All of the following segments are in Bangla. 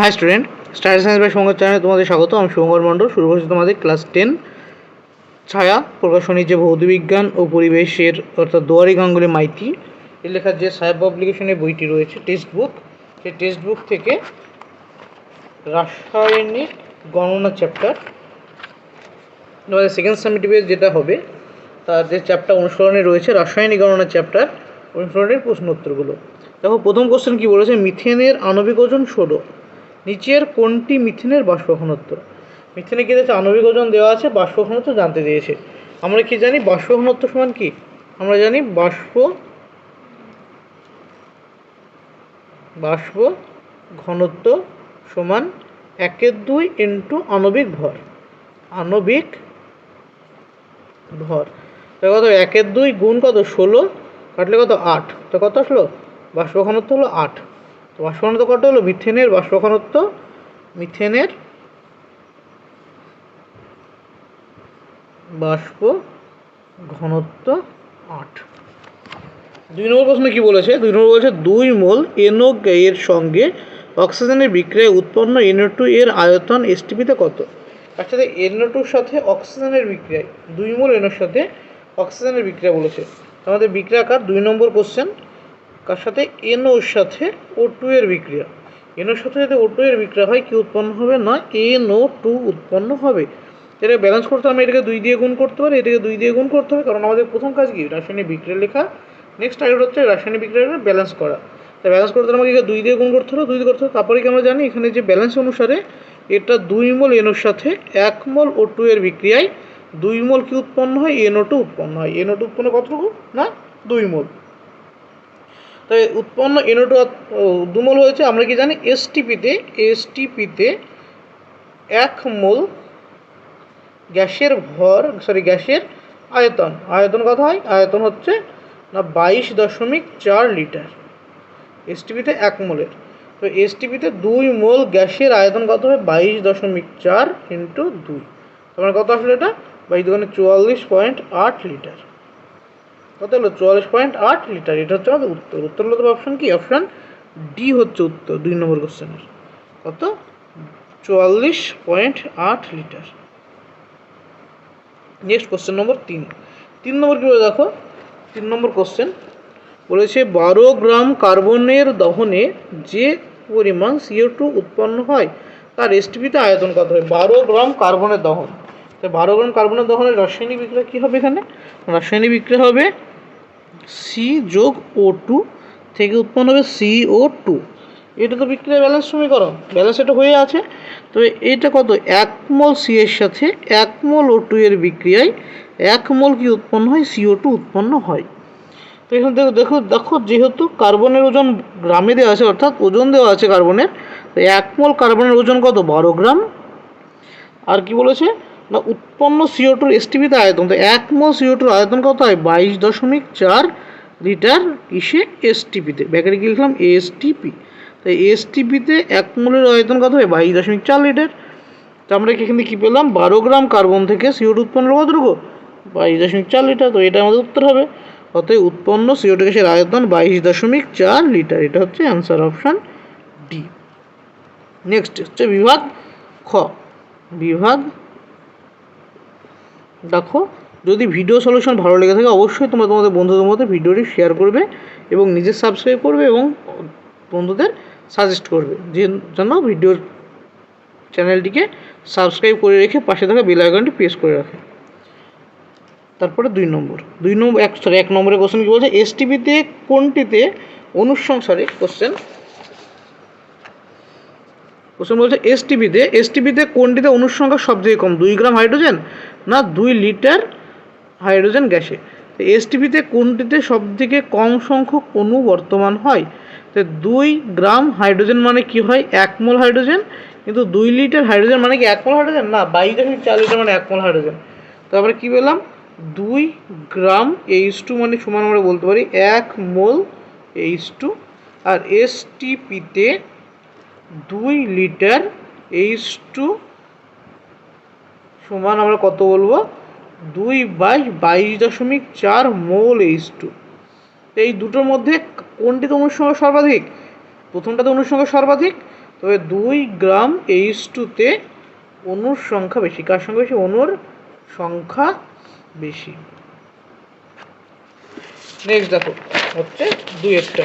Hi student study science by সঙ্গর চ্যানেলে তোমাদের স্বাগত। আমি শুভঙ্কর মণ্ডল। শুরু করছি তোমাদের ক্লাস টেন ছায়া, প্রকাশনী যে ভৌতবিজ্ঞান ও পরিবেশের অর্থাৎ দুয়ারি গাঙ্গুলি মাইতি, এর লেখার যে ছায়া পাবলিকেশনের বইটি রয়েছে টেক্সট বুক সেই টেক্সট বুক থেকে রাসায়নিক গণনা চ্যাপ্টার তোমাদের সেকেন্ড সামিটিভে যেটা হবে, তার যে চ্যাপ্টার অনুসরণে রয়েছে রাসায়নিক গণনা চ্যাপ্টার অনুসরণের প্রশ্ন উত্তরগুলো দেখো, প্রথম কোশ্চেন কী বলেছে? মিথেনের আণবিক ওজন ষোলো। নিচের কোনটি মিথেনের বাষ্প ঘনত্ব মিথেনে কি দিয়েছে আণবিক ওজন দেওয়া আছে বাষ্প ঘনত্ব জানতে দিয়েছে আমরা কি জানি? বাষ্প ঘনত্ব সমান কি? আমরা জানি বাষ্প বাষ্প ঘনত্ব সমান একের দুই ইন্টু আণবিক ভর। আণবিক ভর। তো কত? একের দুই গুণ কত? ষোলো। কাটলে কত? আট। তো কত আসলো? বাষ্প ঘনত্ব হলো আট। তো বাষ্প ঘনত্ব কত হলো? মিথেনের বাষ্প ঘনত্ব মিথেনের বাষ্প ঘনত্ব আট। দুই নম্বর প্রশ্ন কি বলেছে? দুই নম্বর বলেছে, দুই মোল এনও এর সঙ্গে অক্সিজেনের বিক্রিয়ায় উৎপন্ন এনও টু এর আয়তন এসটিপিতে কত? তার সাথে এনও টুর সাথে অক্সিজেনের বিক্রিয়ায় দুই মোল এনোর সাথে অক্সিজেনের বিক্রিয়া বলেছে। আমাদের বিক্রিয়াকার, দুই নম্বর কোশ্চেন কার সাথে এনওর সাথে ও টু এর বিক্রিয়া। এনওর সাথে যদি ও টু এর বিক্রিয়া হয়, কি উৎপন্ন হবে? না, এনও টু উৎপন্ন হবে। এটা ব্যালেন্স করতে আমি এটাকে দুই দিয়ে গুণ করতে পারি। এটাকে দুই দিয়ে গুণ করতে হবে, কারণ আমাদের প্রথম কাজ কি? রাসায়নিক বিক্রিয়া লেখা। নেক্সট টার্গেট হচ্ছে রাসায়নিক বিক্রিয়াটা ব্যালেন্স করা। তাই ব্যালেন্স করতে আমাকে এখানে দুই দিয়ে গুণ করতে হবে দুই দিয়ে করতে হবে তারপরে কি আমরা জানি, এখানে যে ব্যালেন্স অনুসারে এটা দুই মোল এনোর সাথে এক মোল ও টু এর বিক্রিয়ায় দুই মোল কি উৎপন্ন হয়? এনও টু উৎপন্ন হয়। এনও টু উৎপন্ন কতটুকু? না, দুই মোল। তাই উৎপন্ন এনও টু দু মোল হয়েছে, আমরা কি জানি? এসটিপিতে এসটিপিতে এক মোল গ্যাসের ভর সরি গ্যাসের আয়তন। আয়তন কত হয়? আয়তন হচ্ছে না বাইশ দশমিক চার লিটার। এসটিপিতে এক মোলের। তো এসটিপিতে দুই মোল গ্যাসের আয়তন কত হবে? বাইশ দশমিক চার ইন্টু দুই। তোমার কত আসলে এটা? বাইশ দোকানে চুয়াল্লিশ পয়েন্ট আট লিটার। কত হলো? চুয়াল্লিশ পয়েন্ট আট লিটার এটা হচ্ছে আমাদের উত্তর। উত্তর হলো অপশন কি? অপশন ডি হচ্ছে উত্তর, দুই নম্বর কোশ্চেনের কত? চুয়াল্লিশ পয়েন্ট আট লিটার নেক্সট কোশ্চেন নম্বর তিন। তিন নম্বর কী দেখো? তিন নম্বর কোশ্চেন বলেছে, বারো গ্রাম কার্বনের দহনে যে পরিমাণ সিও টু উৎপন্ন হয়, তার এসটিপিতে আয়তন কত হয়? বারো গ্রাম কার্বনের দহন। তো বারো গ্রাম কার্বনের দহনের রাসায়নিক বিক্রিয়া কী হবে এখানে? রাসায়নিক বিক্রিয়া হবে সি যোগ ও টু থেকে উৎপন্ন হবে সি ও টু এটা তো বিক্রিয়া ব্যালেন্স সমীকরণ। ব্যালেন্স এটা হয়ে আছে। তো এটা কত? এক মোল সি এর সাথে এক মোল ও টু এর বিক্রিয়ায় এক মোল কি উৎপন্ন হয়? সিও টু উৎপন্ন হয়। তো এখানে দেখো দেখো দেখো যেহেতু কার্বনের ওজন গ্রামে দেওয়া আছে, অর্থাৎ ওজন দেওয়া আছে কার্বনের, তো এক মোল কার্বনের ওজন কত? বারো গ্রাম। আর কি বলেছে? না, উৎপন্ন সিও টুর এসটিপিতে আয়তন, তো এক মোল সিও টুর আয়তন কত হয়? বাইশ দশমিক চার লিটার ইসে এসটিপিতে ব্যাকারে কি লিখলাম? এসটিপি তো এসটিপিতে এক মোলের আয়তন কত হয়? বাইশ দশমিক চার লিটার। তো আমরা এখানে কী পেলাম? বারো গ্রাম কার্বন থেকে সিও টু উৎপন্ন কতটুকু বাইশ দশমিক চার লিটার, তো এটা আমাদের উত্তর হবে। অতএব উৎপন্ন সিও টু গ্যাসের আয়তন বাইশ দশমিক চার লিটার। এটা হচ্ছে অ্যান্সার অপশান ডি। নেক্সট হচ্ছে বিভাগ খ। বিভাগ দেখো, যদি ভিডিও সলিউশন ভালো লেগে থাকে, অবশ্যই তোমরা তোমাদের বন্ধুদের মধ্যে ভিডিওটি শেয়ার করবে এবং নিজে সাবস্ক্রাইব করবে এবং বন্ধুদের সাজেস্ট করবে। যে জন্য ভিডিওর চ্যানেলটিকে সাবস্ক্রাইব করে রেখে পাশে থাকা বেল আইকনটি প্রেস করে রাখে। তারপরে দুই নম্বর। দুই নম্বর, এক সরি এক নম্বরের কোশ্চেন কী বলছে? এসটিভিতে কোনটিতে অনুসংসারে কোশ্চেন কোশ্চেন বলছে এসটিভিতে এসটিভিতে কোনটিতে অনুসংখ্যা সবথেকে কম? দুই গ্রাম হাইড্রোজেন না দুই লিটার হাইড্রোজেন গ্যাসে। তো এসটিভিতে কোনটিতে সবথেকে কম সংখ্যক অণু বর্তমান হয়? তো দুই গ্রাম হাইড্রোজেন মানে কি হয়? এক মোল হাইড্রোজেন। কিন্তু দুই লিটার হাইড্রোজেন মানে কি এক মোল হাইড্রোজেন? না, বাইশ দশমিক চার লিটার মানে এক মোল হাইড্রোজেন। তো আমরা কী পেলাম? দুই গ্রাম এইচ টু মানে সমান আমরা বলতে পারি এক মোল এইচ টু। আর এসটিপিতে দুই লিটার এইচ টু সমান আমরা কত বলব? দুই বাইশ বাইশ দশমিক চার মোল এইচ টু। এই দুটোর মধ্যে কোনটিতে অনুসংখ্যা সর্বাধিক? প্রথমটাতে অনুসংখ্যা সর্বাধিক, তবে দুই গ্রাম এইচ টুতে অনুর সংখ্যা বেশি। কার সংখ্যা বেশি? অনুর সংখ্যা বেশি। নেক্সট দেখো, হচ্ছে দুইয়েরটা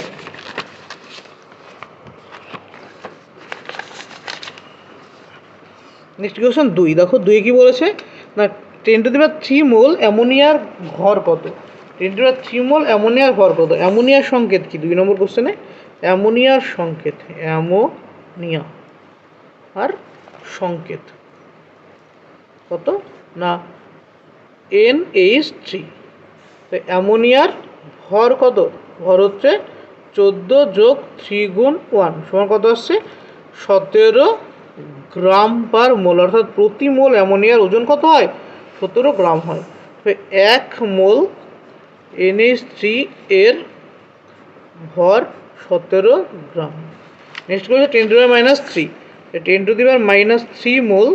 নেক্সট কোয়েশ্চন দুই। দেখো, দুই কি বলেছে? না ten to the power three mole অ্যামোনিয়ার ঘর কত? Ten to the three mole অ্যামোনিয়ার ঘর কত? অ্যামোনিয়ার সংকেত কি? দুই নম্বর কোশ্চেনে অ্যামোনিয়ার সংকেত। অ্যামোনিয়া আর সংকেত। কত? না এন এইচ থ্রি তো অ্যামোনিয়ার ভর কত? ভর হচ্ছে চোদ্দ যোগ থ্রি গুণ ওয়ান সমান কত আসছে? সতেরো গ্রাম পার মোল, অর্থাৎ প্রতি মোল অ্যামোনিয়ার ওজন কত হয়? সতেরো গ্রাম হয়। তো এক মোল এনএইচ থ্রি এর ভর সতেরো গ্রাম। নেক্সট করছে ten to minus three ten to the power minus three mole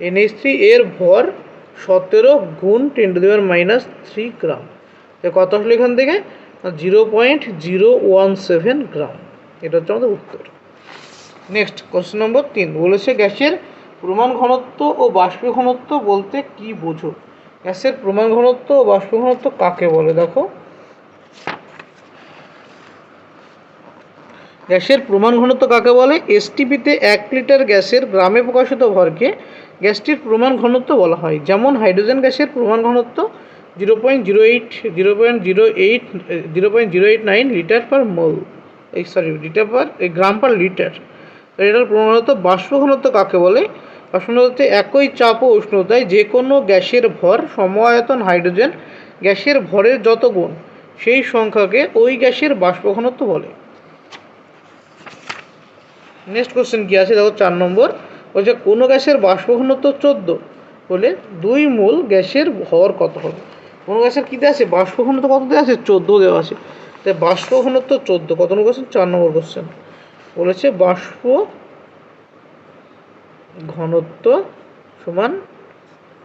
NH three এর ভর সতেরো গুণ ten to the power minus three gram. তো কত আসলো এখান থেকে? Zero point zero one seven gram. এটা হচ্ছে আমাদের উত্তর। নেক্সট কোশ্চেন নম্বর তিন। বলেছে গ্যাসের প্রমাণ ঘনত্ব ও বাষ্প ঘনত্ব বলতে কি বোঝো? গ্যাসের প্রমাণ ঘনত্ব ও বাষ্প ঘনত্ব কাকে বলে? দেখো। গ্যাসের প্রমাণ ঘনত্ব কাকে বলে? এসটিপিতে এক লিটার গ্যাসের গ্রামে প্রকাশিত ভরকে গ্যাসটির প্রমাণ ঘনত্ব বলা হয়। যেমন হাইড্রোজেন গ্যাসের প্রমাণ ঘনত্ব zero point zero eight, zero point zero eight, zero point zero eight nine litre per mole. এই sorry litre per gram per litre. এটার প্রমাণত বাষ্প ঘনত্ব কাকে বলে? বাষ্প ঘনত্ব একই চাপ ও উষ্ণতায় যে কোনো গ্যাসের ভর সমায়তন হাইড্রোজেন গ্যাসের ভরের যত গুণ, সেই সংখ্যাকে ওই গ্যাসের বাষ্প ঘনত্ব বলে। নেক্সট কোশ্চেন কি আছে? দেখো চার নম্বর। বলছে, কোনো গ্যাসের বাষ্প ঘনত্ব চোদ্দ বলে দুই মূল গ্যাসের ভর কত হবে? কোনো গ্যাসের কী দেওয়া আছে? বাষ্প ঘনত্ব কত দেওয়া আছে? চোদ্দ দেওয়া আছে। তাই বাষ্প ঘনত্ব চোদ্দ। কত নম্বর কোশ্চেন চার নম্বর কোশ্চেন বলেছে বাষ্প ঘনত্ব সমান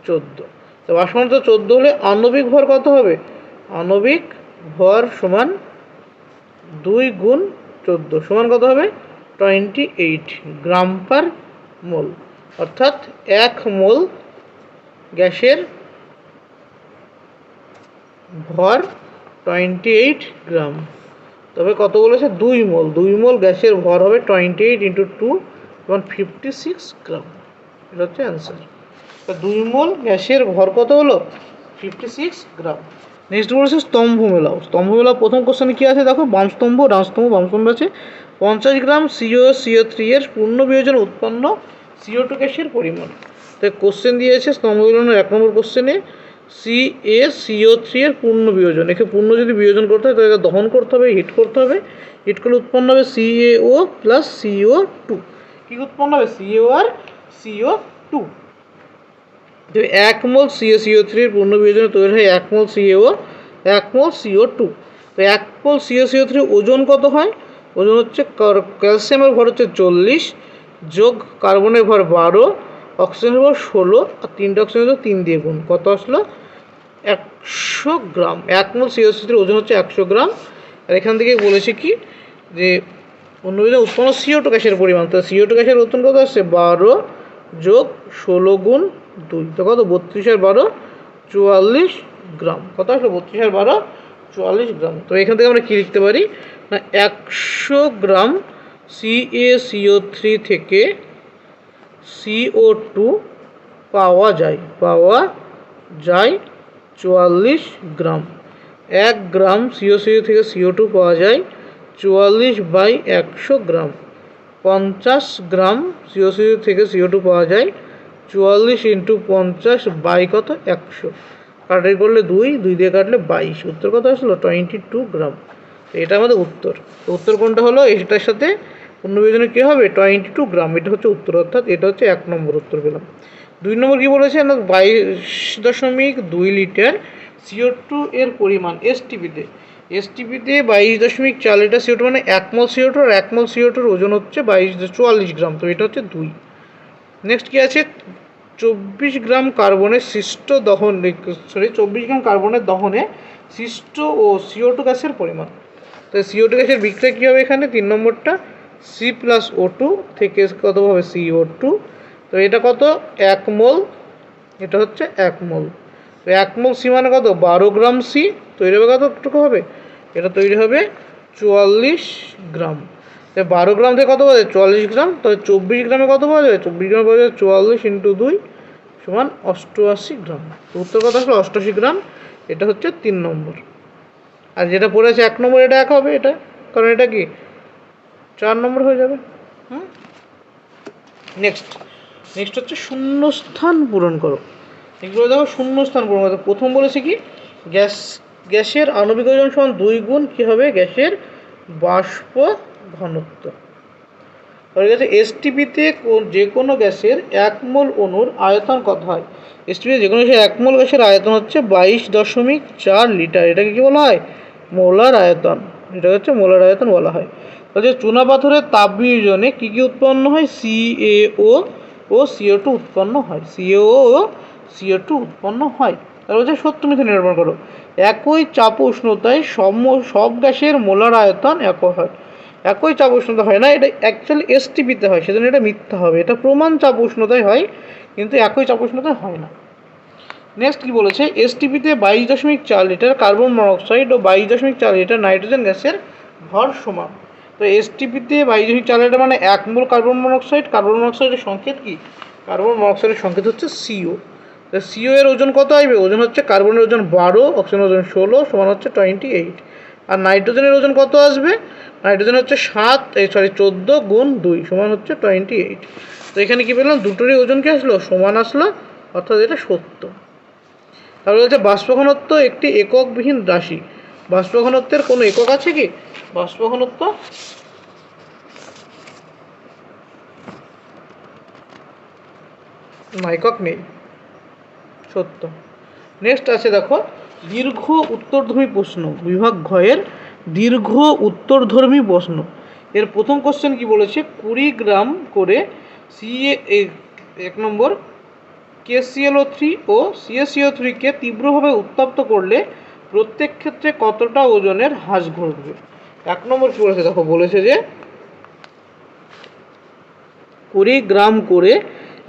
চোদ্দ। তো বাষ্প ঘনত্ব চোদ্দ হলে আণবিক ভর কত হবে? আণবিক ভর সমান দুই গুণ চোদ্দ। সমান কত হবে? Twenty eight gram per mole. অর্থাৎ এক মোল গ্যাসের ভর টোয়েন্টি এইট গ্রাম। তবে কত বলেছে দুই মোল। দুই মোল গ্যাসের ভর হবে টোয়েন্টি এইট ইন্টু টু এবং ফিফটি সিক্স গ্রাম এটা হচ্ছে অ্যান্সার দুই মোল গ্যাসের ভর কত হলো? ফিফটি সিক্স গ্রাম নেক্সট বলেছে স্তম্ভ মেলাও স্তম্ভ মেলাও প্রথম কোশ্চেনে কী আছে? দেখো বাম স্তম্ভ ডান স্তম্ভ বাম স্তম্ভ আছে পঞ্চাশ গ্রাম সিও সিও থ্রি এর পূর্ণ বিয়োজন উৎপন্ন সিও টু গ্যাসের পরিমাণ। তো কোশ্চেন দিয়েছে স্তম্ভ মেলানোর এক নম্বর কোশ্চেনে সি এ সিও থ্রি এর পূর্ণ বিয়োজন। একে পূর্ণ যদি বিয়োজন করতে হয় তাহলে দহন করতে হবে হিট করতে হবে। হিট করলে উৎপন্ন হবে সিএও প্লাস সিও টু কী উৎপন্ন হবে? সিএও আর সিও টু তো এক মোল সিও সিও থ্রির পূর্ণ বিয়োজনে তৈরি হয়, এক মোল সিএও এক মোল সিও টু তো এক মোল সিও সিও থ্রি ওজন কত হয়? ওজন হচ্ছে ক্যালসিয়ামের ভর হচ্ছে চল্লিশ, যোগ কার্বনের ভর বারো, অক্সিজেনের ভর ষোলো, আর তিনটে অক্সিজেন তিন দিয়ে গুণ। কত আসলো? একশো গ্রাম, এক মোল সিও সিও থ্রির ওজন হচ্ছে একশো গ্রাম। আর এখান থেকে বলেছে কি? যে অন্যবিধ উৎপন্ন সিও টু গ্যাসের পরিমাণ, তো সিও টু গ্যাসের উৎপন্ন কত আসছে? বারো যোগ ষোলো গুণ দুই। তো কত? বত্রিশ আর বারো, চুয়াল্লিশ গ্রাম। কত আসলো? বত্রিশ আর বারো, চুয়াল্লিশ গ্রাম। তো এখান থেকে আমরা কী লিখতে পারি? না, একশো গ্রাম সিএ সিও থ্রি থেকে সিও টু পাওয়া যায় পাওয়া যায় চুয়াল্লিশ গ্রাম। এক গ্রাম সিও থেকে সিও টু পাওয়া যায়, চুয়াল্লিশ বাই একশো গ্রাম। পঞ্চাশ গ্রাম সিও থেকে সিও টু পাওয়া যায়, চুয়াল্লিশ ইন্টু পঞ্চাশ বাই কত? একশো। কাটাই করলে দুই দুই দিয়ে কাটলে বাইশ। উত্তর কত আসলো? Twenty two gram. এটা আমাদের উত্তর। উত্তর কোনটা হলো? এটার সাথে বিয়োজনে কী হবে? Twenty two gram. এটা হচ্ছে উত্তর, অর্থাৎ এটা হচ্ছে এক নম্বর উত্তর পেলাম। দুই নম্বর কী বলেছে? না, বাইশ দশমিক দুই লিটার সিও টু এর পরিমাণ এসটিপিতে এসটিপিতে বাইশ দশমিক চার লিটার সিও টু মানে একমল সিও টু আর এক মল সিও টুর ওজন হচ্ছে বাইশ চুয়াল্লিশ গ্রাম, তো এটা হচ্ছে দুই। নেক্সট কী আছে? চব্বিশ গ্রাম কার্বনের সৃষ্ট দহন সরি চব্বিশ গ্রাম কার্বনের দহনে সৃষ্ট ও সিও টু গ্যাসের পরিমাণ। তো সিও টু গ্যাসের বিক্রিয়া কী হবে এখানে? তিন নম্বরটা সি প্লাস ও টু থেকে কত হবে? সি ও টু তো এটা কত? এক মোল। এটা হচ্ছে এক মোল। তো এক মোল সি মানে কত? বারো গ্রাম সি। তৈরি হবে কতটুকু হবে? এটা তৈরি হবে চুয়াল্লিশ গ্রাম। তো বারো গ্রাম থেকে কত পাওয়া যায়? চুয়াল্লিশ গ্রাম। তাহলে চব্বিশ গ্রামে কত পাওয়া যাবে চব্বিশ গ্রামে পাওয়া যাবে চুয়াল্লিশ ইন্টু দুই সমান অষ্টআশি গ্রাম। তো উত্তর কথা আসলে অষ্টআশি গ্রাম। এটা হচ্ছে তিন নম্বর। আর যেটা পড়েছে এক নম্বর, এটা এক হবে এটা? কারণ এটা কি? চার নম্বর হয়ে যাবে। হুম? নেক্সট নেক্সট হচ্ছে শূন্যস্থান পূরণ করো। এগুলো দেখো শূন্যস্থান পূরণ করো। প্রথম বলেছে কি? গ্যাস, গ্যাসের আণবিক ওজন সমান দুই গুণ কী হবে? গ্যাসের বাষ্প ঘনত্ব। হয়ে গেছে এসটিপিতে যে কোনো গ্যাসের এক মোল অণুর আয়তন কত হয়? এসটিপিতে যে কোনো গ্যাসের এক মোল গ্যাসের আয়তন হচ্ছে বাইশ দশমিক চার লিটার। এটাকে কী বলা হয়? মোলার আয়তন। এটা হচ্ছে মোলার আয়তন বলা হয়। পাথরের তাপ বিয়োজনে কী কী উৎপন্ন হয়? সিএও ও সিও টু উৎপন্ন হয়। সিএও ও সিও টু উৎপন্ন হয়। তার হচ্ছে সত্য মিথ্যা নির্ভর করো। একই চাপ উষ্ণতায় সম সব গ্যাসের মোলার আয়তন এক হয়। একই চাপ উষ্ণতা হয় না, এটা অ্যাকচুয়ালি এসটিপিতে হয়, সেজন্য এটা মিথ্যা হবে। এটা প্রমাণ চাপ উষ্ণতায় হয়, কিন্তু একই চাপ উষ্ণতায় হয় না। নেক্সট কি বলেছে? এসটিপিতে বাইশ দশমিক চার লিটার কার্বন মনোক্সাইড ও বাইশ দশমিক চার লিটার নাইট্রোজেন গ্যাসের ভর সমান। তো এসটিপিতে দশমিক চার মানে এক মোল কার্বন মনোক্সাইড। কার্বন মনোক্সাইডের সংকেত কি? কার্বন মনোক্সাইডের সংকেত হচ্ছে সিও তো সিও এর ওজন কত আসবে? ওজন হচ্ছে কার্বনের ওজন বারো, অক্সিজেনের ওজন ষোলো, সমান হচ্ছে টোয়েন্টি এইট আর নাইট্রোজেনের ওজন কত আসবে? নাইট্রোজেন হচ্ছে সাত, এই সরি চোদ্দ গুণ দুই, সমান হচ্ছে টোয়েন্টি এইট তো এখানে কী পেলাম? দুটোরই ওজন কি আসলো? সমান আসলো, অর্থাৎ এটা সত্য। তারপরে হচ্ছে বাষ্পঘনত্ব একটি এককবিহীন রাশি। বাষ্পঘনত্বের কোনো একক আছে কি? বাষ্পঘনত্ব? না, একক নেই। সত্য। নেক্সট আছে দেখো, দীর্ঘ উত্তরধর্মী প্রশ্ন। বিভাগ ঘয়ের দীর্ঘ উত্তরধর্মী প্রশ্ন। এর প্রথম কোশ্চেন কি বলেছে? কুড়ি গ্রাম করে সিএ এক নম্বর, K C L O three ও সিএসিও থ্রিকে তীব্রভাবে উত্তপ্ত করলে প্রত্যেক ক্ষেত্রে কতটা ওজনের হ্রাস ঘটবে এক নম্বর কি বলেছে দেখো, বলেছে যে কুড়ি গ্রাম করে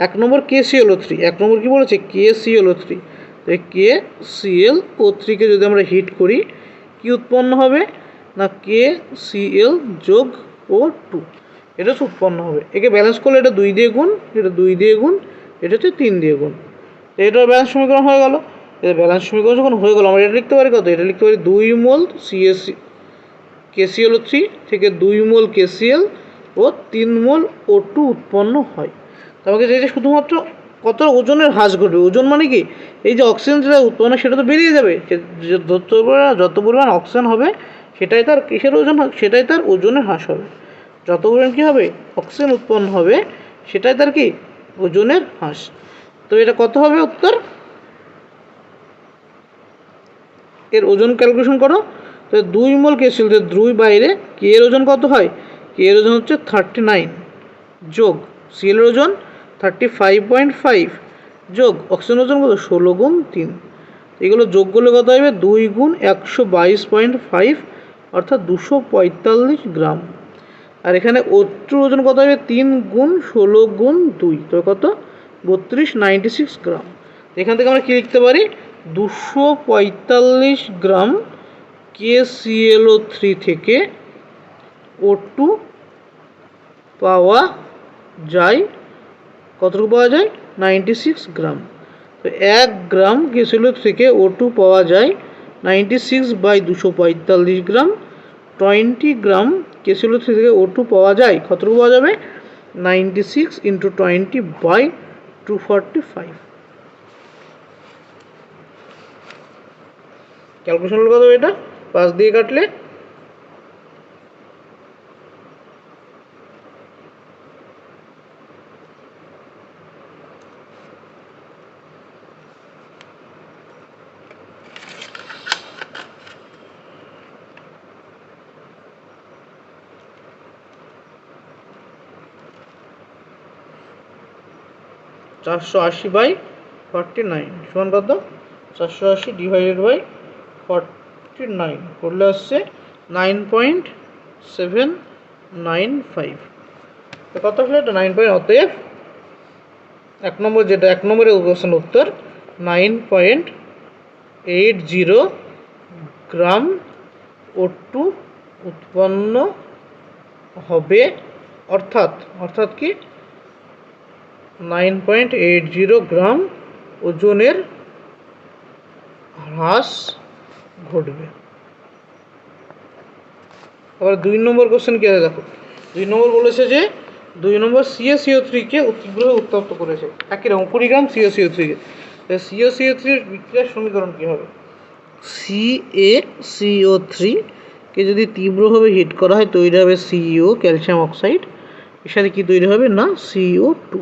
এক নম্বর কে সিএলও থ্রি, এক নম্বর কি বলেছে? K C L O three. K C L O থ্রিকে যদি আমরা হিট করি, কি উৎপন্ন হবে? না কে সিএল যোগ ও টু। এটা হচ্ছে উৎপন্ন হবে। একে ব্যালেন্স করলে এটা দুই দিয়ে গুণ, এটা দুই দিয়ে গুণ, এটা হচ্ছে তিন দিয়ে গুণ। তো এটার ব্যালেন্স সমীকরণ হয়ে গেল। এটা ব্যালেন্স সমীকরণ যখন হয়ে গেল, আমরা এটা লিখতে পারি কত? এটা লিখতে পারি দুই মোল সিএসি কেসিএল ও থ্রি থেকে দুই মোল কেসিএল ও তিন মোল ও টু উৎপন্ন হয়। তো আমাকে যে শুধুমাত্র কত ওজনের হ্রাস ঘটবে? ওজন মানে কি? এই যে অক্সিজেন যেটা উৎপন্ন সেটা তো বেরিয়ে যাবে। যত যত পরিমাণ অক্সিজেন হবে, সেটাই তার কিসের ওজন? সেটাই তার ওজনের হ্রাস হবে। যত পরিমাণ কী হবে? অক্সিজেন উৎপন্ন হবে, সেটাই তার কি? ওজনের হ্রাস। তো এটা কত হবে উত্তর? এর ওজন ক্যালকুলেশন করো। তো দুই মোল কে ছিল দুই বাইরে কে এর ওজন কত হয়? কে এর ওজন হচ্ছে থার্টি নাইন যোগ সিএল এর ওজন থার্টি ফাইভ পয়েন্ট ফাইভ যোগ অক্সিজেন ওজন কত? ষোলো গুণ তিন। এগুলো যোগ করলে কত হবে? দুই গুণ একশো বাইশ পয়েন্ট ফাইভ অর্থাৎ দুশো পঁয়তাল্লিশ গ্রাম। আর এখানে ওট্টুর ওজন কত হবে? তিন গুণ ষোলো গুণ দুই। তো কত? বত্রিশ নাইনটি সিক্স গ্রাম। এখান থেকে আমরা কী লিখতে পারি? দুশো পঁয়তাল্লিশ গ্রাম কেসিএলও থ্রি থেকে ও টু পাওয়া যায়। কতটুকু পাওয়া যায়? Ninety six gram. তো এক গ্রাম কেসিলো থেকে ও টু পাওয়া যায় নাইনটি সিক্স বাই দুশো পঁয়তাল্লিশ gram. Twenty gram K C L O three থেকে ও টু পাওয়া যায়। কতটুকু পাওয়া যাবে? Ninety six into twenty by two forty five. Calculation কত এটা? পাঁচ দিয়ে কাটলে? চারশো আশি বাই ফর্টি নাইন, সমান কত? চারশো আশি ডিভাইডেড বাই ফর্টি নাইন করলে আসছে nine point seven nine five তো কত আসলে এটা? নাইন পয়েন্ট অতএব এক নম্বর যেটা, এক নম্বরের কোশ্চেন উত্তর nine point eight zero gram O two উৎপন্ন হবে। অর্থাৎ অর্থাৎ কি? Nine point eight zero gram ওজনের হ্রাস ঘটবে। আবার দুই নম্বর কোশ্চেন কী দেখো? দুই নম্বর বলেছে যে, দুই নম্বর সিএসিও থ্রিকে তীব্রভাবে উত্তপ্ত করেছে। একই রকম, কুড়ি গ্রাম সিএসিও থ্রিকে সিএসিও থ্রির বিক্রিয়ার সমীকরণ কী হবে? সি এ সিও থ্রি কে যদি তীব্রভাবে হিট করা হয়, তৈরি হবে সিইও ক্যালসিয়াম অক্সাইড এর সাথে কী তৈরি হবে? না সিও টু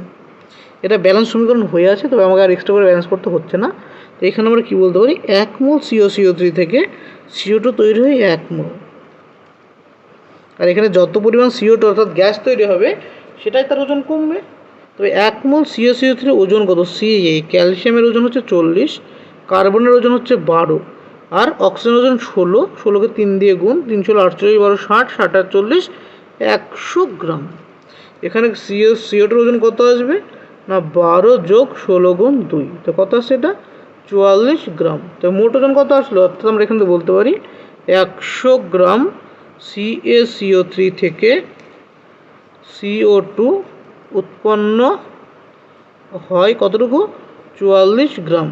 এটা ব্যালেন্স সমীকরণ হয়ে আছে, তবে আমাকে আর এক্সট্রা করে ব্যালেন্স করতে হচ্ছে না। এখানে আমরা কী বলতে পারি? এক মোল সিও সিও থ্রি থেকে সিও টু তৈরি হয় এক মোল। আর এখানে যত পরিমাণ সিও টু অর্থাৎ গ্যাস তৈরি হবে, সেটাই তার ওজন কমবে। তবে এক মোল সিও সিও থ্রি ওজন কত? সি ক্যালসিয়ামের ওজন হচ্ছে চল্লিশ, কার্বনের ওজন হচ্ছে বারো, আর অক্সিজেন ওজন ষোলো, ষোলোকে তিন দিয়ে গুণ তিন ষোলো আটচল্লিশ বারো ষাট ষাট আর চল্লিশ, একশো গ্রাম। এখানে সিও সিওটার ওজন কত আসবে? না, বারো যোগ ষোলো গুণ দুই। তো কত আসছে এটা? চুয়াল্লিশ গ্রাম। তো মোট ওজন কত আসলো? অর্থাৎ আমরা এখান থেকে বলতে পারি একশো গ্রাম সিএসিও থ্রি থেকে সিও টু উৎপন্ন হয় কতটুকু? চুয়াল্লিশ গ্রাম।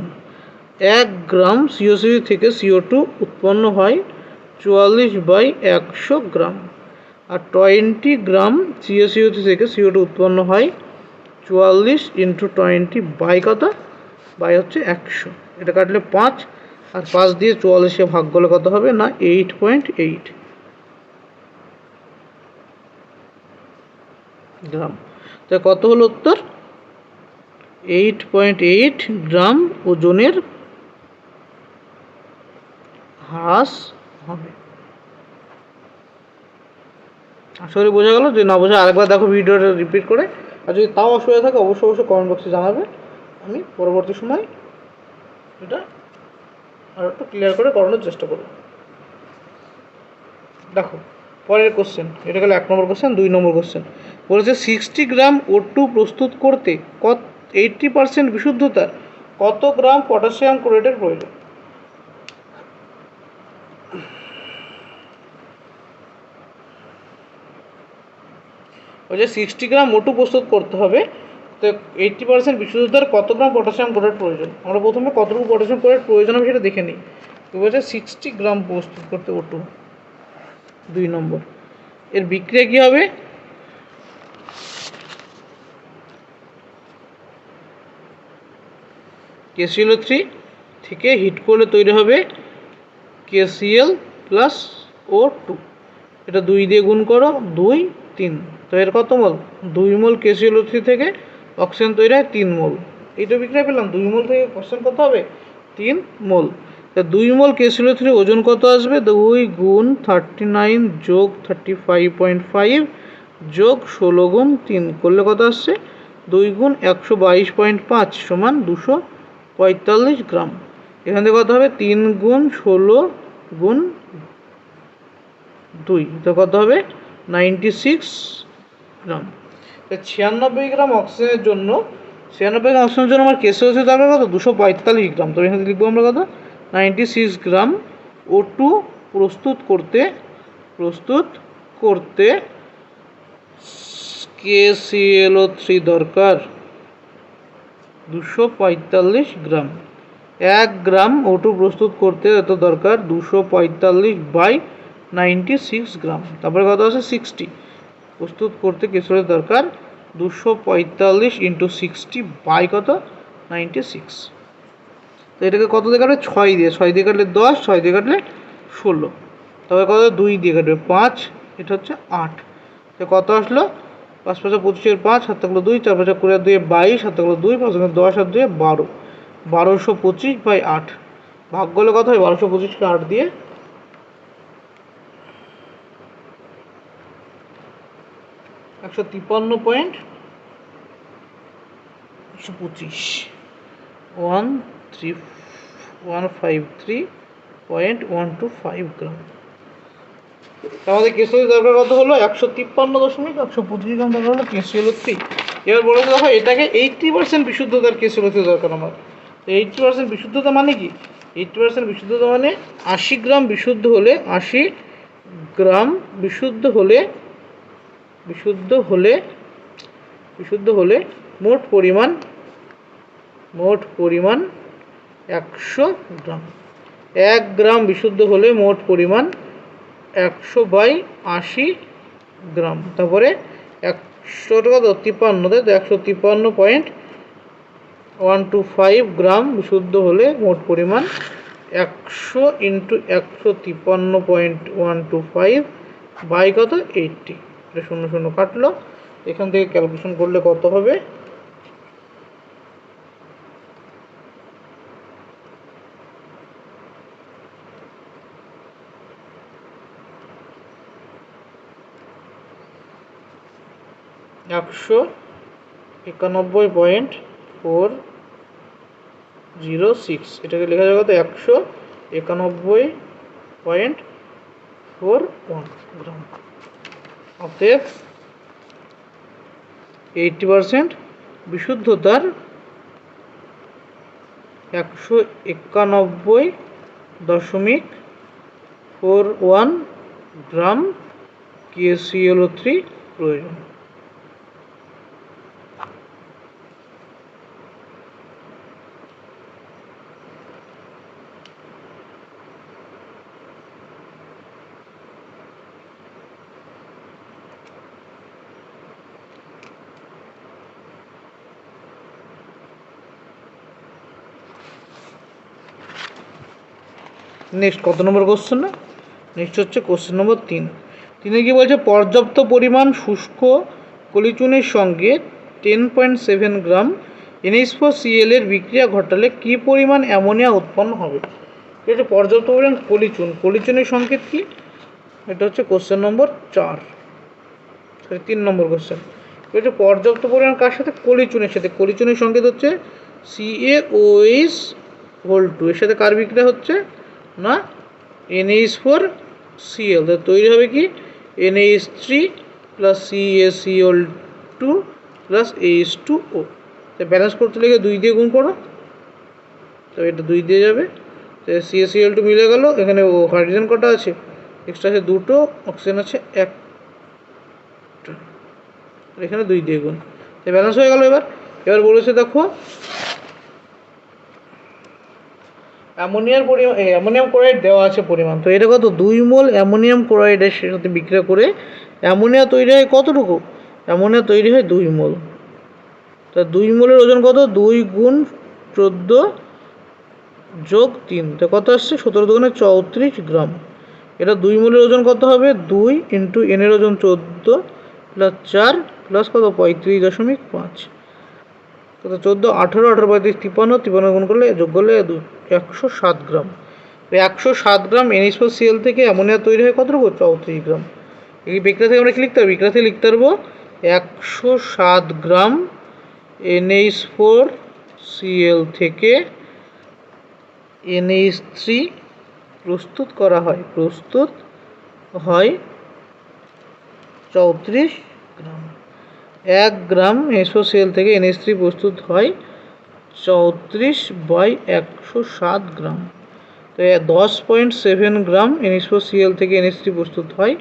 এক গ্রাম সিও থ্রি থেকে সিও টু উৎপন্ন হয় চুয়াল্লিশ বাই একশো গ্রাম। আর টোয়েন্টি গ্রাম সিও সিও থেকে সিও টু উৎপন্ন হয় চুয়াল্লিশ ইন্টু টোয়েন্টি বাই কত? বাই হচ্ছে একশো। এটা কাটলে পাঁচ, আর পাঁচ দিয়ে চুয়াল্লিশে ভাগ করলে কত হবে? না এইট পয়েন্ট এইট গ্রাম। তো কত হলো উত্তর? এইট পয়েন্ট এইট গ্রাম ওজনের হ্রাস হবে। আশা করি বোঝা গেল। যে না বোঝা, আরেকবার দেখো ভিডিওটা রিপিট করে। আর যদি তাও অসুবিধা থাকে, অবশ্যই অবশ্যই কমেন্ট বক্সে জানাবে। আমি পরবর্তী সময় এটা আর একটু ক্লিয়ার করে করানোর চেষ্টা করব। দেখো, পরের কোশ্চেন এটা গেল এক নম্বর কোশ্চেন দুই নম্বর কোশ্চেন বলেছে সিক্সটি গ্রাম ও টু প্রস্তুত করতে কত এইটটি পার্সেন্ট বিশুদ্ধতার কত গ্রাম পটাশিয়াম ক্লোরাইডের প্রয়োজন? ওই যে সিক্সটি গ্রাম মোটু প্রস্তুত করতে হবে তো এইটটি পার্সেন্ট বিশুদ্ধতার কত গ্রাম পটাশিয়াম ক্লোরাইড প্রয়োজন? আমরা প্রথমে কতটুকু পটাশিয়াম ক্লোরাইড প্রয়োজন হবে সেটা দেখে নিই। তো বলছে সিক্সটি গ্রাম প্রস্তুত করতে ওটু দুই নম্বর। এর বিক্রিয়া কী হবে? কেসিএল থ্রি থেকে হিট করলে তৈরি হবে কেসিএল প্লাস ও টু এটা দুই দিয়ে গুণ করো, দুই, তিন। তো এর কত মোল? দুই মোল কেসিএল থ্রি থেকে অক্সিজেন তৈরি হয় তিন মোল। এইটা বিক্রিয়া পেলাম, দুই মোল থেকে অক্সিজেন কত হবে? তিন মোল। তা দুই মোল কেসিএল থ্রি, ওজন কত আসবে? দুই গুণ থার্টি নাইন যোগ থার্টি ফাইভ পয়েন্ট ফাইভ যোগ ষোলো গুণ তিন, করলে কত আসছে? দুই গুণ একশো বাইশ পয়েন্ট পাঁচ সমান দুশো পঁয়তাল্লিশ গ্রাম। এখান থেকে কত হবে? তিন গুণ ষোলো গুণ দুই তো কত হবে? Ninety six gram. ছিয়ানব্বই গ্রাম অক্সিজেনের জন্য, ছিয়ানব্বই গ্রাম অক্সিজেনের জন্য আমার কেসে হচ্ছে দরকার কত? দুশো পঁয়তাল্লিশ গ্রাম। তো এখানে লিখব আমরা কত? Ninety six gram O two প্রস্তুত করতে প্রস্তুত করতে কেসিএলও থ্রি দরকার। দুশো পঁয়তাল্লিশ গ্রাম। এক গ্রাম ওটু প্রস্তুত করতে এত দরকার, দুশো পঁয়তাল্লিশ বাই নাইনটি সিক্স গ্রাম। তারপরে কত আছে? সিক্সটি প্রস্তুত করতে কেশরের দরকার দুশো পঁয়তাল্লিশ ইন্টু সিক্সটি বাই কত? নাইনটি সিক্স তো এটাকে কত দিয়ে কাটবে? ছয় দিয়ে। ছয় দিয়ে কাটলে দশ, ছয় দিয়ে কাটলে ষোলো। তবে কত? দুই দিয়ে কাটবে পাঁচ। এটা হচ্ছে আট। তো কত আসলো? পাঁচ পাঁচে পঁচিশের পাঁচ, সাত থাকল দুই, চার পাঁচে কুড়ি দুই বাইশ, সাত থাকল দুই, পাঁচ দশ হাত দুয়ে বারো। বারোশো পঁচিশ বাই আট। ভাগ করলে কত হয়? বারোশো পঁচিশকে আট দিয়ে একশো তিপ্পান্ন পয়েন্ট। একশো পঁচিশ। One three one five three point one two five gram. আমাদের কেসিএল দরকার কত হলো? একশো তিপ্পান্ন দশমিক একশো পঁচিশ গ্রাম দরকার হলো কেসিএল থ্রি এবার বলেছে দেখো এটাকে এইটটি পার্সেন্ট বিশুদ্ধতার কেসিএল থ্রি দরকার আমার। এইটটি পার্সেন্ট বিশুদ্ধতা মানে কি? এইটটি পার্সেন্ট বিশুদ্ধতা মানে আশি গ্রাম বিশুদ্ধ হলে আশি গ্রাম বিশুদ্ধ হলে বিশুদ্ধ হলে বিশুদ্ধ হলে মোট পরিমাণ মোট পরিমাণ একশো গ্রাম। এক গ্রাম বিশুদ্ধ হলে মোট পরিমাণ একশো বাই আশি গ্রাম। তারপরে একশো টাকা তো তিপ্পান্ন তো একশো তিপ্পান্ন point one two five gram বিশুদ্ধ হলে মোট পরিমাণ একশো ইন্টু একশো তিপ্পান্ন point one two five by কত? এইটটি। এটা শূন্য শূন্য কাটলো। এখান থেকে ক্যালকুলেশন করলে কত হবে? একশো একানব্বই পয়েন্ট ফোর জিরো সিক্স। এটাকে লেখা যাবে কত? একশো একানব্বই পয়েন্ট ফোর ওয়ান গ্রাম। অতএব এইটটি পারসেন্ট বিশুদ্ধতার একশো একানব্বই দশমিক four one gram KCLO three প্রয়োজন। নেক্সট কত নম্বর কোশ্চেন না? নেক্সট হচ্ছে কোশ্চেন নম্বর তিন। তিনি কি বলছে, পর্যাপ্ত পরিমাণ শুষ্ক কলিচুনের সঙ্গে ten point seven gram NH four CL এর বিক্রিয়া ঘটালে কী পরিমাণ অ্যামোনিয়া উৎপন্ন হবে? ঠিক আছে, পর্যাপ্ত পরিমাণ কলিচুন। কলিচুনের সংকেত কি? এটা হচ্ছে কোশ্চেন নম্বর চার। সরি তিন নম্বর কোশ্চেন এটা পর্যাপ্ত পরিমাণ কার সাথে? কলিচুনের সাথে। কলিচুনের সংকেত হচ্ছে সিএওএইচ হোল টু এর সাথে কার বিক্রিয়া হচ্ছে? না? এনএইচ ফোর সিএল তৈরি হবে কি? NH three plus CACL two plus H two O তো ব্যালেন্স করতে লেগে দুই দিয়ে গুণ করো। তো এটা দুই দিয়ে যাবে। তো সিএসিএল টু মিলে গেল। এখানে ও হাইড্রোজেন কটা আছে? এক্সট্রা আছে দুটো অক্সিজেন আছে এক এখানে দুই দিয়ে গুণ। তো ব্যালেন্স হয়ে গেল এবার। এবার বলেছে দেখো অ্যামোনিয়ার পরিমাণ অ্যামোনিয়াম ক্লোরাইড দেওয়া আছে পরিমাণ। তো এটা কত দুই মোল অ্যামোনিয়াম ক্লোরাইডের সাথে বিক্রিয়া করে অ্যামোনিয়া তৈরি হয় কতটুকু? অ্যামোনিয়া তৈরি হয় দুই মোল। তা দুই মোলের ওজন কত? দুই গুণ চোদ্দ যোগ তিন। তো কত আসছে? সতেরো দোকানে চৌত্রিশ গ্রাম। এটা দুই মোলের ওজন কত হবে? দুই ইন্টু এনের ওজন চোদ্দ প্লাস চার প্লাস কত? পঁয়ত্রিশ দশমিক পাঁচ। কত চোদ্দ, আঠেরো আঠেরো পঁয়ত্রিশ, তিপ্পান্ন তিপ্পান্ন গুণ করলে যোগ করলে একশো সাত গ্রাম। একশো সাত গ্রাম এনএইচ ফোর সিএল থেকে অ্যামোনিয়া তৈরি হয় কতটুকু চৌত্রিশ গ্রাম। এই বিক্রিয়া থেকে আমরা কি লিখতে পারব? বিক্রিয়া থেকে লিখতে পারব একশো সাত গ্রাম এনএইচ ফোর সিএল থেকে এনএইচ থ্রি প্রস্তুত করা হয়। প্রস্তুত হয় চৌত্রিশ গ্রাম। এক গ্রাম এসোসিএল থেকে এনএস থ্রি প্রস্তুত হয় চৌত্রিশ বাই একশো সাত গ্রাম। তো দশ পয়েন্ট সেভেন গ্রাম এনএসওসিএল থেকে এনএস থ্রি প্রস্তুত হয়।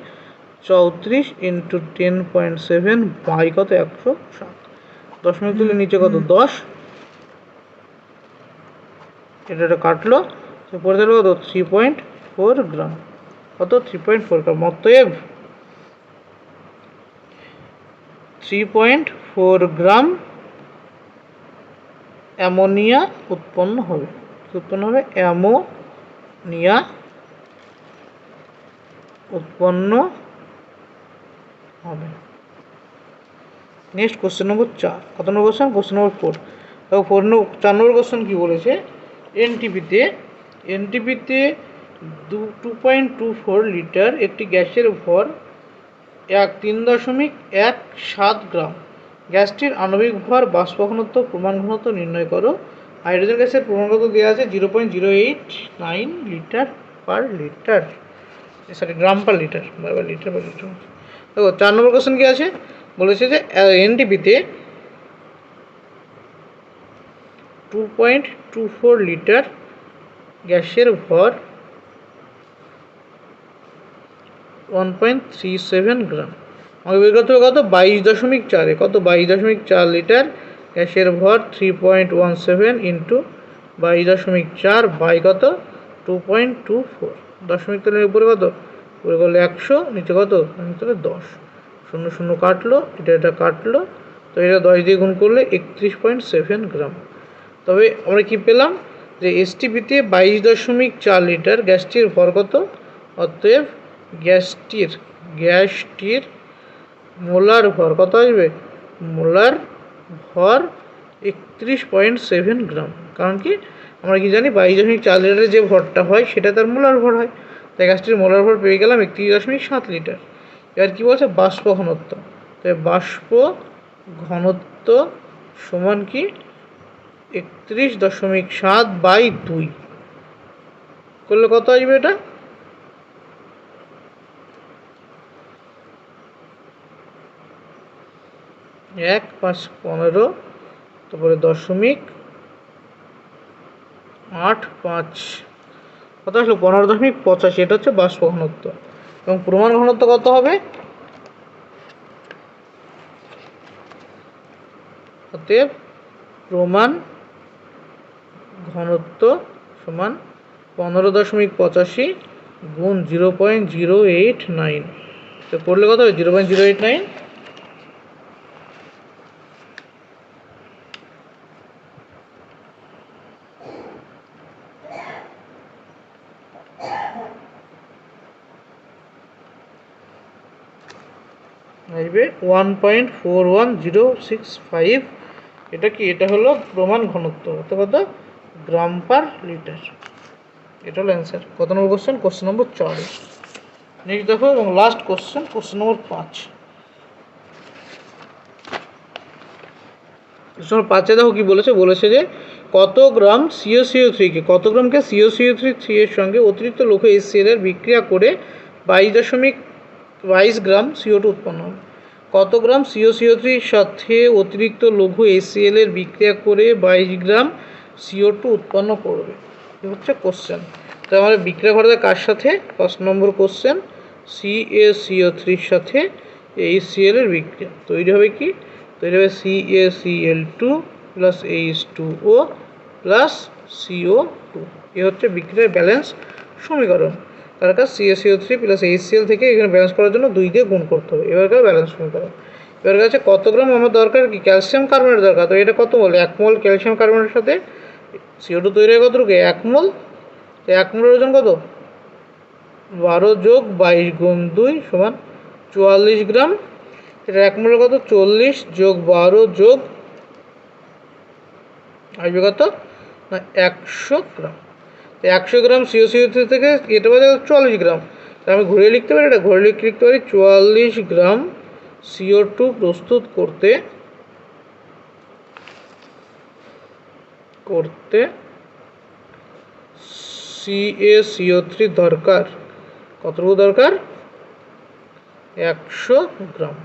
চৌত্রিশ into ten point seven by কত? একশো সাত। দশমিক তুলে নিচে কত? দশ। এটা কাটলো। পরে দিল কত? Three point four gram. কত? Three point four gram. অতএব three point four gram ammonia উৎপন্ন হবে উৎপন্ন হবে অ্যামোনিয়া উৎপন্ন হবে। নেক্সট কোশ্চেন নম্বর চার। কত নম্বর কোশ্চেন কোশ্চেন নম্বর ফোর দেখো ফোর চার নম্বর কোশ্চেন কী বলেছে? এনটিপিতে এনটিপিতে দু two point two four litre একটি গ্যাসের ভর এক, তিন দশমিক এক সাত গ্রাম। গ্যাসটির আণবিক ভর বাষ্প ঘনত্ব প্রমাণ ঘনত্ব নির্ণয় করো। হাইড্রোজেন গ্যাসের প্রমাণ ঘনত্ব দেওয়া আছে zero point zero eight nine litre per litre. Sorry gram per litre, বারবার লিটার পার লিটার। দেখো, চার নম্বর কোশ্চেন কি আছে? বলেছে যে এনটিপিতে two point two four litre গ্যাসের ভর one point three seven gram. বের কত? বাইশ দশমিক চারে, কত? বাইশ দশমিক চার লিটার গ্যাসের ভর three point one seven into বাইশ দশমিক চার বাই কত? টু পয়েন্ট টু ফোর দশমিক তেলের উপরে কত? উপরে করলে একশো, নিচে কত? নিচে দশ। শূন্য শূন্য কাটলো, এটা এটা কাটলো, তো এটা দশ দিয়ে গুণ করলে একত্রিশ পয়েন্ট সেভেন গ্রাম। তবে আমরা কি পেলাম? যে এসটিপিতে বাইশ দশমিক চার লিটার গ্যাসটির ভর কত? অতএব গ্যাসটির গ্যাসটির মোলার ভর, কত আসবে? মোলার ভর একত্রিশ পয়েন্ট সেভেন গ্রাম। কারণ কি? আমরা কি জানি? বাইশ দশমিক চার লিটারের যে ভরটা হয়, সেটা তার মোলার ভর হয়। তাই গাছটির মোলার ভর পেয়ে গেলাম একত্রিশ দশমিক সাত লিটার। এবার কী বলছে? বাষ্প ঘনত্ব। তাই বাষ্প ঘনত্ব সমান কি? একত্রিশ দশমিক সাত বাই দুই। করলে কত আসবে এটা? এক, পাঁচ, পনেরো, তারপরে দশমিক, আট, পাঁচ। কত আসলো? পনেরো দশমিক পঁচাশি, এটা হচ্ছে বাষ্প ঘনত্ব। এবং প্রমাণ ঘনত্ব কত হবে? অতএব প্রমাণ ঘনত্ব সমান পনেরো দশমিক পঁচাশি গুণ zero point zero eight nine. তো করলে কত হবে? Zero point zero eight nine আসবে one point four one zero six five এটা কি? এটা হলো প্রমাণ ঘনত্ব কত কত গ্রাম পার লিটার এটা হলো অ্যান্সার কত নম্বর কোশ্চেন কোশ্চেন নম্বর চার। নেক্সট দেখো, এবং লাস্ট কোশ্চেন কোশ্চেন নম্বর পাঁচ। কোশ্চেন পাঁচে দেখো কি বলেছে? বলেছে যে কত গ্রাম সিও সিও থ্রিকে কত গ্রামকে সিও সিও থ্রি থ্রি এর সঙ্গে অতিরিক্ত লৌহ এসিএল এর বিক্রিয়া করে বাইশ দশমিক বাইশ গ্রাম সিও টু উৎপন্ন হবে কত গ্রাম সিও সিও থ্রির সাথে অতিরিক্ত লঘু এসিএল এর বিক্রিয়া করে বাইশ গ্রাম সিও টু উৎপন্ন করবে? এ হচ্ছে কোশ্চেন তো আমাদের বিক্রিয়া ঘটাতে কার সাথে? ফার্স্ট নম্বর কোশ্চেন সি এ সিও থ্রির সাথে এইচ সিএল এর বিক্রিয়া। তৈরি হবে কি? তৈরি হবে C A CL two plus H two O plus CO two এ হচ্ছে বিক্রিয়ার ব্যালেন্স সমীকরণ। তার কাছে সিএসিও থ্রি প্লাস এইচসিএল থেকে এখানে ব্যালেন্স করার জন্য দুই দিয়ে গুণ করতে হবে। এবার কাছে ব্যালেন্স সমীকরণ এবার কাছে কত গ্রাম আমার দরকার কি? ক্যালসিয়াম কার্বনেট দরকার। তো এটা কত বলে? এক মোল ক্যালসিয়াম কার্বনেটের সাথে সিও টু তৈরি হয় কতটুকু? এক মোল। তো এক মোলের ওজন কত? বারো যোগ বাইশ গুণ দুই সমান চুয়াল্লিশ গ্রাম। এটা এক মোলের কত? চল্লিশ যোগ বারো যোগ, আসবে কত? না, একশো গ্রাম। একশো গ্রাম সিও থ্রি থেকে এটা বাজে চুয়াল্লিশ গ্রাম। আমি ঘুরিয়ে লিখতে পারি, এটা ঘুরিয়ে লিখতে লিখতে পারি, চুয়াল্লিশ গ্রাম সিও টু প্রস্তুত করতে করতে সিএ সিও থ্রি দরকার। কতটুকু দরকার? একশো গ্রাম।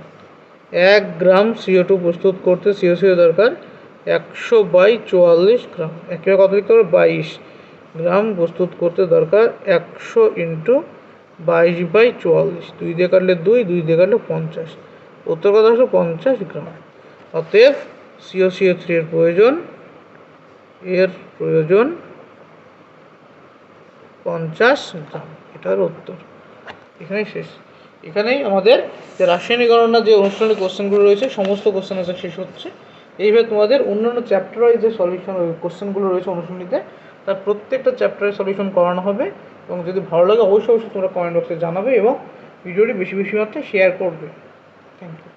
এক গ্রাম সিও টু প্রস্তুত করতে সিও সিও দরকার, একশো বাই চুয়াল্লিশ গ্রাম। একেবারে কত লিখতে হবে? বাইশ। গ্রাম প্রস্তুত করতে দরকার একশো ইন্টু বাইশ বাই চুয়াল্লিশ। দুই দিয়ে কাটলে দুই দুই দিয়ে কাটলে পঞ্চাশ। উত্তর কথা হলো পঞ্চাশ গ্রাম অতএব সিও সিও থ্রি প্রয়োজন, এর প্রয়োজন পঞ্চাশ গ্রাম এটার উত্তর। এখানেই শেষ। এখানেই আমাদের যে রাসায়নিক গণনা যে অনুষ্ঠানের কোশ্চেনগুলো রয়েছে, সমস্ত কোশ্চেন আছে শেষ হচ্ছে। এইভাবে তোমাদের অন্যান্য চ্যাপ্টার ওয়াইজ যে সলিউশন কোশ্চেনগুলো রয়েছে, অনুশীলনীতে তার প্রত্যেকটা চ্যাপ্টারের সলিউশন করানো হবে এবং যদি ভালো লাগে অবশ্যই অবশ্যই তোমরা কমেন্ট বক্সে জানাবে এবং ভিডিওটি বেশি বেশি মাত্রায় শেয়ার করবে। Thank you